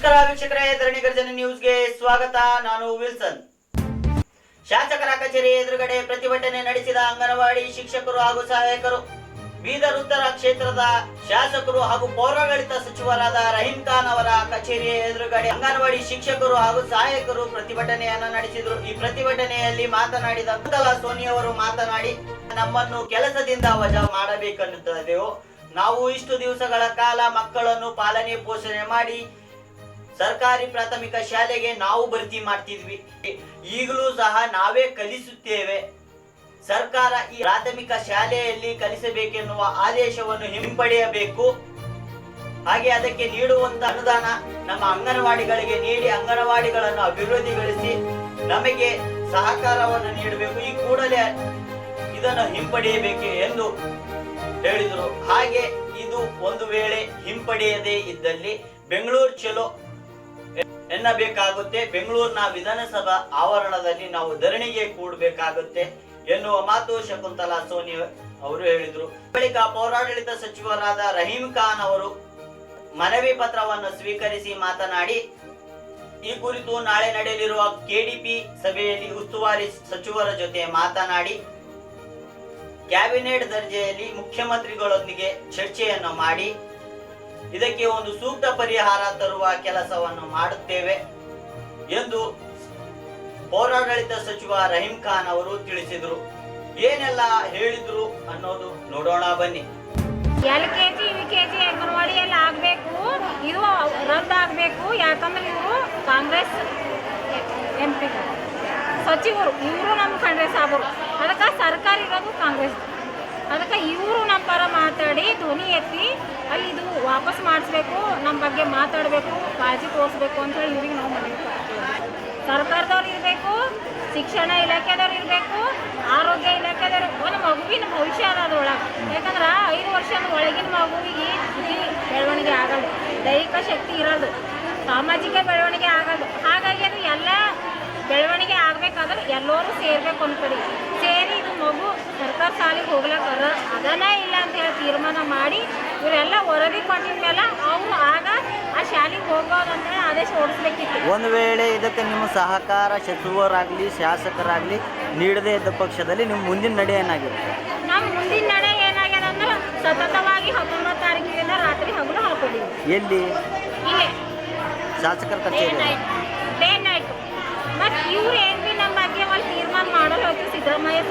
ನಮಸ್ಕಾರ ವೀಕ್ಷಕರೇ, ಧರಣಿ ಗರ್ಜನ ನ್ಯೂಸ್ಗೆ ಸ್ವಾಗತ. ನಾನು ವಿಲ್ಸನ್. ಶಾಸಕರ ಕಚೇರಿ ಎದುರುಗಡೆ ಪ್ರತಿಭಟನೆ ನಡೆಸಿದ ಅಂಗನವಾಡಿ ಶಿಕ್ಷಕರು ಹಾಗೂ ಸಹಾಯಕರು. ಬೀದರ್ ಉತ್ತರ ಕ್ಷೇತ್ರದ ಶಾಸಕರು ಹಾಗೂ ಪೌರಾಡಳಿತ ಸಚಿವರಾದ ರಹೀಂ ಖಾನ್ ಅವರ ಕಚೇರಿಯ ಎದುರುಗಡೆ ಅಂಗನವಾಡಿ ಶಿಕ್ಷಕರು ಹಾಗೂ ಸಹಾಯಕರು ಪ್ರತಿಭಟನೆಯನ್ನು ನಡೆಸಿದರು. ಈ ಪ್ರತಿಭಟನೆಯಲ್ಲಿ ಮಾತನಾಡಿದ ಕುಂದಲ ಸೋನಿ ಅವರು ಮಾತನಾಡಿ, ನಮ್ಮನ್ನು ಕೆಲಸದಿಂದ ವಜಾ ಮಾಡಬೇಕನ್ನುತ್ತದೆವು ನಾವು ಇಷ್ಟು ದಿವಸಗಳ ಕಾಲ ಮಕ್ಕಳನ್ನು ಪಾಲನೆ ಪೋಷಣೆ ಮಾಡಿ ಸರ್ಕಾರಿ ಪ್ರಾಥಮಿಕ ಶಾಲೆಗೆ ನಾವು ಭರ್ತಿ ಮಾಡ್ತಿದ್ವಿ. ಈಗಲೂ ಸಹ ನಾವೇ ಕಲಿಸುತ್ತೇವೆ. ಸರ್ಕಾರ ಈ ಪ್ರಾಥಮಿಕ ಶಾಲೆಯಲ್ಲಿ ಕಲಿಸಬೇಕೆನ್ನುವ ಆದೇಶವನ್ನು ಹಿಂಪಡೆಯಬೇಕು. ಹಾಗೆ ಅದಕ್ಕೆ ನೀಡುವಂತ ಅನುದಾನ ನಮ್ಮ ಅಂಗನವಾಡಿಗಳಿಗೆ ನೀಡಿ ಅಂಗನವಾಡಿಗಳನ್ನು ಅಭಿವೃದ್ಧಿಗೊಳಿಸಿ ನಮಗೆ ಸಹಕಾರವನ್ನು ನೀಡಬೇಕು. ಈ ಕೂಡಲೇ ಇದನ್ನು ಹಿಂಪಡೆಯಬೇಕು ಎಂದು ಹೇಳಿದರು. ಹಾಗೆ ಇದು ಒಂದು ವೇಳೆ ಹಿಂಪಡೆಯದೇ ಇದ್ದಲ್ಲಿ ಬೆಂಗಳೂರು ಚಲೋ ಎನ್ನಬೇಕಾಗುತ್ತೆ. ಬೆಂಗಳೂರಿನ ವಿಧಾನಸಭಾ ಆವರಣದಲ್ಲಿ ನಾವು ಧರಣಿಗೆ ಕೂಡಬೇಕಾಗುತ್ತೆ ಎನ್ನುವ ಮಾತು ಶಕುಂತಲಾ ಸೋನಿ ಅವರು ಹೇಳಿದರು. ಬಳಿಕ ಪೌರಾಡಳಿತ ಸಚಿವರಾದ ರಹೀಂ ಖಾನ್ ಅವರು ಮನವಿ ಪತ್ರವನ್ನು ಸ್ವೀಕರಿಸಿ ಮಾತನಾಡಿ, ಈ ಕುರಿತು ನಾಳೆ ನಡೆಯಲಿರುವ ಕೆಡಿಪಿ ಸಭೆಯಲ್ಲಿ ಉಸ್ತುವಾರಿ ಸಚಿವರ ಜೊತೆ ಮಾತನಾಡಿ, ಕ್ಯಾಬಿನೆಟ್ ದರ್ಜೆಯಲ್ಲಿ ಮುಖ್ಯಮಂತ್ರಿಗಳೊಂದಿಗೆ ಚರ್ಚೆಯನ್ನು ಮಾಡಿ ಇದಕ್ಕೆ ಒಂದು ಸೂಕ್ತ ಪರಿಹಾರ ತರುವ ಕೆಲಸವನ್ನು ಮಾಡುತ್ತೇವೆ ಎಂದು ಪೌರಾಡಳಿತ ಸಚಿವ ರಹೀಂ ಖಾನ್ ಅವರು ತಿಳಿಸಿದರು. ಏನೆಲ್ಲ ಹೇಳಿದ್ರು ಅನ್ನೋದು ನೋಡೋಣ ಬನ್ನಿ. L K G, U K G anganwadi ಎಲ್ಲ ಆಗಬೇಕು? ಇದು ರದ್ದಾಗಬೇಕು ಯಾಕಂದ್ರೆ ಇವರು ಕಾಂಗ್ರೆಸ್ ಎಂ ಪಿ ಸಚಿವರು, ಇವರು ನಮ್ಮ ಕಾಂಗ್ರೆಸ್ ಆಗೋರು ಅದಕ್ಕೆ ಸರ್ಕಾರ ಇರೋದು ಕಾಂಗ್ರೆಸ್. ಅದಕ್ಕೆ ಇವರು ನಮ್ಮ ಪರ ಮಾತಾಡಿ, ಧ್ವನಿ ಎತ್ತಿ, ಅಲ್ಲಿ ಇದು ವಾಪಸ್ ಮಾಡಿಸ್ಬೇಕು, ನಮ್ಮ ಬಗ್ಗೆ ಮಾತಾಡಬೇಕು, ಕಾಳಜಿ ತೋರಿಸ್ಬೇಕು ಅಂತ ಹೇಳಿ ಇವ್ರಿಗೆ ನಾವು ಮನವಿ ಸರ್ಕಾರದವ್ರು ಇರಬೇಕು, ಶಿಕ್ಷಣ ಇಲಾಖೆದವ್ರು ಇರಬೇಕು, ಆರೋಗ್ಯ ಇಲಾಖೆದವ್ರು ಒಂದು ಮಗುವಿನ ಭವಿಷ್ಯ ಅದ ಅದ್ರೊಳಗೆ. ಯಾಕಂದ್ರೆ ಐದು ವರ್ಷದ ಒಳಗಿನ ಮಗುವಿಗೆ ಬೆಳವಣಿಗೆ ಆಗೋದು ದೈಹಿಕ ಶಕ್ತಿ ಇರೋದು. ಸಾಮಾಜಿಕ ಬೆಳವಣಿಗೆ ಆಗೋದು ಹಾಗಾಗಿ ಅದು ಎಲ್ಲ ಬೆಳವಣಿಗೆ ಆಗಬೇಕಾದ್ರೆ ಎಲ್ಲರೂ ಸೇರ್ಬೇಕು ಒಂದು ಕಡೆ ಸೇರಿ ಮಗು ಸರ್ಕಾರ ಶಾಲೆಗೆ ಹೋಗ್ಲಕ್ಕರ ಅದನೇ ಇಲ್ಲ ಅಂತ ಹೇಳಿ ತೀರ್ಮಾನ ಮಾಡಿ ಇವರೆಲ್ಲ ವರದಿ ಕೊಟ್ಟಿದ ಮೇಲೆ ಅವರು ಆಗ ಆ ಶಾಲೆಗೆ ಹೋಗೋದು ಅಂತ ಹೇಳಿ ಆದೇಶ ಹೊರಡಿಸ್ಬೇಕಿತ್ತು. ಒಂದು ವೇಳೆ ಇದಕ್ಕೆ ನಿಮ್ಮ ಸಹಕಾರ ಸಚಿವರಾಗಲಿ ಶಾಸಕರಾಗಲಿ ನೀಡದೇ ಇದ್ದ ಪಕ್ಷದಲ್ಲಿ ನಿಮ್ಮ ಮುಂದಿನ ನಡೆ ಏನಾಗಿರುತ್ತೆ ನಮ್ಮ ಮುಂದಿನ ನಡೆ ಏನಾಗ್ಯದ ಅಂದ್ರೆ ಸತತವಾಗಿ ಹತ್ತೊಂಬತ್ತು ತಾರೀಕಿನಿಂದ ರಾತ್ರಿ ಹಗಲು ಹಾಕೊಂಡಿದ್ವಿ ಎಲ್ಲಿ? ಇಲ್ಲೇ. ಶಾಸಕರ ಕಚೇರಿ. ಡೇ ನೈಟ್ ಮತ್ತು ಇವ್ರು ಏನು ಭೀ ನಮ್ಮ ಬಗ್ಗೆ ಒಂದು ತೀರ್ಮಾನ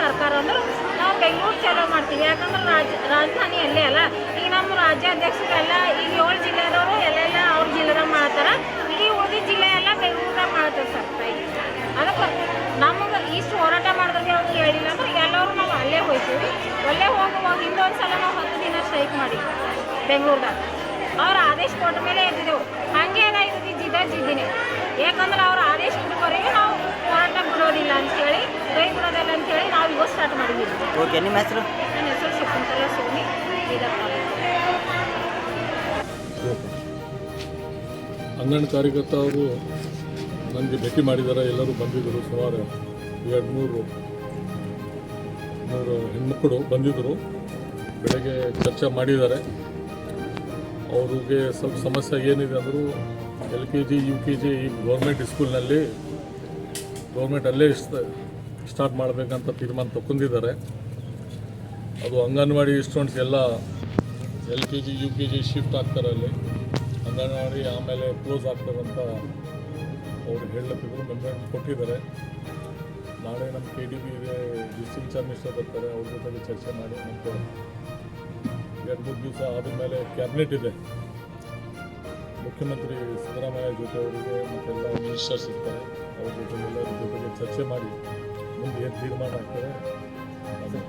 ಸರ್ಕಾರ ಅಂದ್ರೆ ನಾವು ಬೆಂಗಳೂರು ಚಾಲೋ ಮಾಡ್ತೀವಿ. ಯಾಕಂದ್ರೆ ರಾಜ, ರಾಜಧಾನಿ ಅಲ್ಲೇ ಅಲ್ಲ. ಈಗ ನಮ್ಮ ರಾಜ್ಯಾಧ್ಯಕ್ಷರೆಲ್ಲ ಈಗ ಏಳು ಜಿಲ್ಲೆದವರು ಎಲ್ಲೆಲ್ಲ ಅವ್ರ ಜಿಲ್ಲೆದಾಗ ಮಾಡ್ತಾರೆ. ಇಡೀ ಉಳಿದ ಜಿಲ್ಲೆ ಎಲ್ಲ ಬೆಂಗಳೂರಾಗ ಮಾಡ್ತಾರೆ ಸರ್. ಅದಕ್ಕೆ ನಮಗೆ ಇಷ್ಟು ಹೋರಾಟ ಮಾಡಿದ್ರೆ ಅವ್ರು ಹೇಳಿಲ್ಲ ಅಂದ್ರೆ ಎಲ್ಲರೂ ನಾವು ಅಲ್ಲೇ ಹೋಗ್ತೀವಿ ಅಲ್ಲೇ ಹೋಗುವಾಗ ಇನ್ನೊಂದು ಸಲ ನಾವು ಹತ್ತು ದಿನ ಸ್ಟ್ರೈಕ್ ಮಾಡಿ ಬೆಂಗಳೂರದಾಗ. ಅವ್ರ ಆದೇಶ ಕೊಟ್ಟ ಮೇಲೆ ಇದ್ದಿದ್ದೆವು ಹಾಗೆ ಇದ್ದಿದ್ದು ಜಿದ್ದ ಜಿದ್ದಿನಿ. ಯಾಕಂದ್ರೆ ಅವ್ರ ಆದೇಶ ಇದ್ದವರೆಗೆ ನಾವು ಹೋರಾಟ ಬಿಡೋದಿಲ್ಲ ಅಂತೇಳಿ ಕೈ ಸ್ಟಾರ್ಟ್ ಮಾಡಿದ್ದೀವಿ. ಓಕೆ ನಿಮ್ಮ ಹೆಸರು? ನನ್ನ ಹೆಸರು ಶಕುಂತಲಾ ಸೋನಿ ಬೀದರ್ ಅಂಗನ ಕಾರ್ಯಕರ್ತ ಅವರು ನನಗೆ ಭೇಟಿ ಮಾಡಿದ್ದಾರೆ ಎಲ್ಲರೂ ಬಂದಿದ್ದರು ಸುಮಾರು ಎರಡು ಮೂರು ಮೂರು ಹೆಣ್ಮಕ್ಕಳು ಬಂದಿದ್ದರು ಬೆಳಗ್ಗೆ ಚರ್ಚೆ ಮಾಡಿದ್ದಾರೆ. ಅವ್ರಿಗೆ ಸ್ವಲ್ಪ ಸಮಸ್ಯೆ ಏನಿದೆ ಅಂದರೂ L K G U K G ಈ ಗೌರ್ಮೆಂಟ್ ಸ್ಕೂಲ್ನಲ್ಲಿ ಗೌರ್ಮೆಂಟ್ ಅಲ್ಲೇ ಸ್ಟಾರ್ಟ್ ಮಾಡಬೇಕಂತ ತೀರ್ಮಾನ ತಗೊಂಡಿದ್ದಾರೆ ಅದು ಅಂಗನವಾಡಿ ಸ್ಟೂಡೆಂಟ್ಸ್ ಎಲ್ಲ L K G, U K G shift ಆಗ್ತಾರೆ ಅಲ್ಲಿ. ಅಂಗನವಾಡಿ ಆಮೇಲೆ ಕ್ಲೋಸ್ ಆಗ್ತಾರಂತ ಅವ್ರು ಹೇಳತ್ತಿದ್ರು ಮೆಂಬರ್ ಕೊಟ್ಟಿದ್ದಾರೆ. ನಾಳೆ ನಮ್ಮ ಕೆ ಡಿ ಬಿ ಇದೆ ಡಿಸ್ಟ್ರಿಕ್ಟ್ ಮಿನಿಸ್ಟರ್ ಬರ್ತಾರೆ, ಅವ್ರ ಜೊತೆಗೆ ಚರ್ಚೆ ಮಾಡಿ ಮತ್ತು ಎರಡು, ಮೂರು ದಿವಸ ಆದಮೇಲೆ ಕ್ಯಾಬಿನೆಟ್ ಇದೆ. ಮುಖ್ಯಮಂತ್ರಿ ಸಿದ್ದರಾಮಯ್ಯ ಜೊತೆ ಅವರಿಗೆ ಮತ್ತೆಲ್ಲ ಮಿನಿಸ್ಟರ್ಸ್ ಇರ್ತಾರೆ, ಅವ್ರ ಜೊತೆ ಎಲ್ಲರ ಜೊತೆಗೆ ಚರ್ಚೆ ಮಾಡಿ ಮುಂದೆ ಏನು ತೀರ್ಮಾನ ಆಗ್ತಾರೆ ಅದು